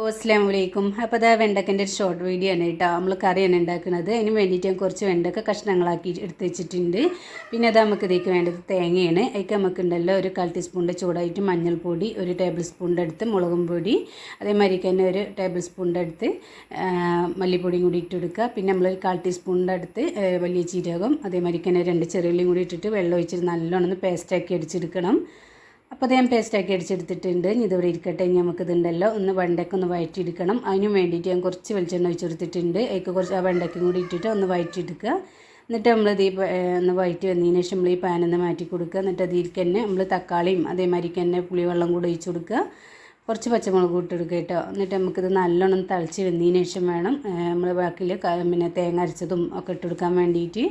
അസ്സാം വലൈക്കും അപ്പോൾ അതാ വെണ്ടക്കന്റെ ഒരു ഷോർട്ട് വീഡിയോ ആണ് കേട്ടോ. നമ്മൾ കറിയാണ് ഉണ്ടാക്കുന്നത്. അതിന് വേണ്ടിയിട്ട് ഞാൻ കുറച്ച് വെണ്ടക്ക കഷ്ണങ്ങളാക്കി എടുത്ത് വെച്ചിട്ടുണ്ട്. പിന്നെ അത് നമുക്ക് ഇതിലേക്ക് വേണ്ടത് തേങ്ങയാണ്. അതൊക്കെ നമുക്ക് ഉണ്ടല്ലോ ഒരു കാൽ ടീസ്പൂണിന്റെ ചൂടായിട്ട് മഞ്ഞൾപ്പൊടി ഒരു ടേബിൾ സ്പൂണിന്റെ അടുത്ത് മുളകും പൊടി അതേമാതിരി തന്നെ ഒരു ടേബിൾ സ്പൂണിന്റെ അടുത്ത് മല്ലിപ്പൊടിയും കൂടി ഇട്ട് കൊടുക്കുക. പിന്നെ നമ്മളൊരു കാൽ ടീസ്പൂണിന്റെ അടുത്ത് വലിയ ജീരകം അതേമാതിരി തന്നെ രണ്ട് ചെറിയുള്ളിയും കൂടി ഇട്ടിട്ട് വെള്ളം ഒഴിച്ചിട്ട് നല്ലോണം പേസ്റ്റാക്കി അടിച്ചെടുക്കണം. അപ്പോൾ അത് ഞാൻ പേസ്റ്റാക്കി അടിച്ചെടുത്തിട്ടുണ്ട്. ഇനി ഇതിവിടെ ഇരിക്കട്ടെ. ഇനി നമുക്കിതുണ്ടല്ലോ. ഒന്ന് വെണ്ടയ്ക്ക ഒന്ന് വഴറ്റിയെടുക്കണം അതിന് വേണ്ടിയിട്ട് ഞാൻ കുറച്ച് വെളിച്ചെണ്ണ ഒഴിച്ചെടുത്തിട്ടുണ്ട് അതിലേക്ക് കുറച്ച് ആ വെണ്ടയ്ക്കും കൂടി ഇട്ടിട്ട് ഒന്ന് വഴറ്റിയെടുക്കുക എന്നിട്ട് നമ്മൾ ഇത് ഒന്ന് വഴറ്റി വന്നതിന് ശേഷം നമ്മൾ ഈ പാനൊന്ന് മാറ്റി കൊടുക്കുക എന്നിട്ട് അതിലേക്ക് തന്നെ നമ്മൾ തക്കാളിയും അതേമാതിരിക്ക് തന്നെ പുളിവെള്ളം കൂടി ഒഴിച്ചു കൊടുക്കുക. കുറച്ച് പച്ചമുളക് ഇട്ട് എടുക്കുക കേട്ടോ. എന്നിട്ട് നമുക്കിത് നല്ലോണം തിളച്ച് വെന്തതിന് ശേഷം വേണം നമ്മൾ ബാക്കിൽ പിന്നെ തേങ്ങ അരച്ചതും ഒക്കെ ഇട്ടെടുക്കാൻ വേണ്ടിയിട്ട്.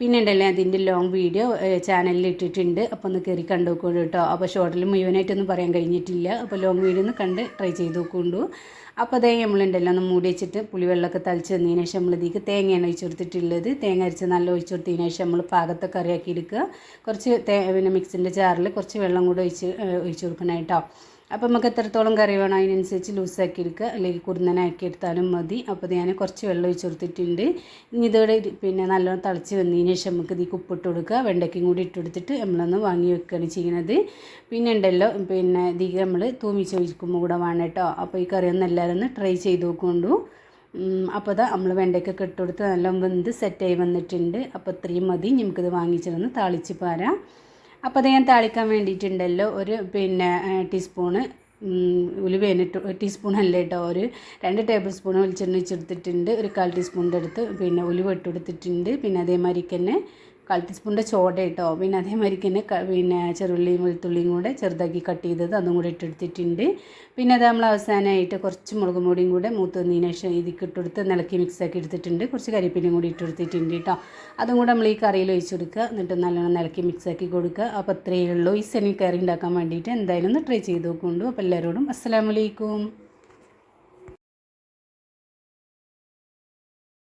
പിന്നെ ഉണ്ടല്ലേ അതിന്റെ ലോങ് വീഡിയോ ചാനലിൽ ഇട്ടിട്ടുണ്ട്. അപ്പോൾ ഒന്ന് കയറി കണ്ടു നോക്കൂ കേട്ടോ. അപ്പോൾ ഷോർട്ടിൽ മുഴുവനായിട്ടൊന്നും പറയാൻ കഴിഞ്ഞിട്ടില്ല. അപ്പോൾ ലോങ് വീഡിയോ ഒന്ന് കണ്ട് ട്രൈ ചെയ്ത് നോക്കുകൊണ്ടു അപ്പോൾ അതേ നമ്മളുണ്ടല്ലോ ഒന്ന് മൂടി വെച്ചിട്ട് പുളിവെള്ളമൊക്കെ തളിച്ച് തന്നതിന് ശേഷം നമ്മൾ ഇതിലേക്ക് തേങ്ങയാണ് ഒഴിച്ചു കൊടുത്തിട്ടുള്ളത്. തേങ്ങ അരച്ച് നല്ല ഒഴിച്ചു കൊടുത്തതിന് ശേഷം നമ്മൾ പാകത്തെ കറിയാക്കി എടുക്കുക. കുറച്ച് പിന്നെ മിക്സിന്റെ ജാറിൽ കുറച്ച് വെള്ളം കൂടെ ഒഴിച്ചു ഒഴിച്ച് കൊടുക്കണം കേട്ടോ. അപ്പോൾ നമുക്ക് എത്രത്തോളം കറി വേണം അതിനനുസരിച്ച് ലൂസാക്കി എടുക്കുക. അല്ലെങ്കിൽ കുറുന്നനാക്കി എടുത്താലും മതി. അപ്പോൾ ഞാൻ കുറച്ച് വെള്ളം ഒഴിച്ച് കൊടുത്തിട്ടുണ്ട്. ഇനി ഇതോടെ പിന്നെ നല്ലോണം തിളച്ച് വന്നതിന് ശേഷം നമുക്ക് ഇതിൽ ഉപ്പിട്ട് കൊടുക്കുക. വെണ്ടയ്ക്കും കൂടി ഇട്ട് കൊടുത്തിട്ട് നമ്മളൊന്ന് വാങ്ങി വെക്കുകയാണ് ചെയ്യുന്നത്. പിന്നെ ഉണ്ടല്ലോ പിന്നെ ഇതിൽ നമ്മൾ തൂമിച്ച് ഒഴിക്കുമ്പോൾ കൂടെ വേണം കേട്ടോ. അപ്പോൾ ഈ കറി ഒന്ന് എല്ലാവരും ഒന്ന് ട്രൈ ചെയ്ത് നോക്കൊണ്ടു അപ്പോൾ ഇതാ നമ്മൾ വെണ്ടയ്ക്കൊക്കെ ഇട്ട് കൊടുത്ത് നല്ല വെന്ത് സെറ്റായി വന്നിട്ടുണ്ട്. അപ്പോൾ ഇത്രയും മതി. നമുക്കിത് വാങ്ങിച്ചിരുന്ന് താളിച്ച് പാരാം. അപ്പോൾ അത് ഞാൻ താളിക്കാൻ വേണ്ടിയിട്ടുണ്ടല്ലോ ഒരു പിന്നെ ടീസ്പൂണ് ഉലുവേന് ടീസ്പൂൺ അല്ല കേട്ടോ ഒരു രണ്ട് ടേബിൾ സ്പൂൺ വെളിച്ചെണ്ണ വെച്ചെടുത്തിട്ടുണ്ട് ഒരു കാൽ ടീസ്പൂണിന്റെ അടുത്ത് പിന്നെ ഉലുവ ഇട്ട് കൊടുത്തിട്ടുണ്ട് പിന്നെ അതേമാതിരി തന്നെ കാൽ ചോട കേട്ടോ പിന്നെ അതേമാതിരിക്ക് തന്നെ പിന്നെ ചെറുള്ളിയും വെളുത്തുള്ളിയും കൂടെ ചെറുതാക്കി കട്ട് ചെയ്തത് അതും കൂടെ ഇട്ടെടുത്തിട്ടുണ്ട്. പിന്നെ അത് നമ്മൾ അവസാനമായിട്ട് കുറച്ച് മുളക് പൊടിയും കൂടെ മൂത്ത് വന്നതിന് ശേഷം ഇതിക്ക് ഇട്ടെടുത്ത് നിലക്കി മിക്സാക്കി എടുത്തിട്ടുണ്ട്. കുറച്ച് കരിപ്പിനും കൂടി ഇട്ടെടുത്തിട്ടുണ്ട് കേട്ടോ. അതും കൂടെ നമ്മൾ ഈ കറിയിൽ ഒഴിച്ച് കൊടുക്കുക. എന്നിട്ട് നല്ലോണം നിലക്കി മിക്സാക്കി കൊടുക്കുക. അപ്പോൾ അത്രയേ ഉള്ളൂ. ഈ സെനി കറി ഉണ്ടാക്കാൻ വേണ്ടിയിട്ട് എന്തായാലും ഒന്ന് ട്രൈ ചെയ്ത് നോക്കുന്നുണ്ട് അപ്പോൾ എല്ലാവരോടും അസ്സലാമലൈക്കും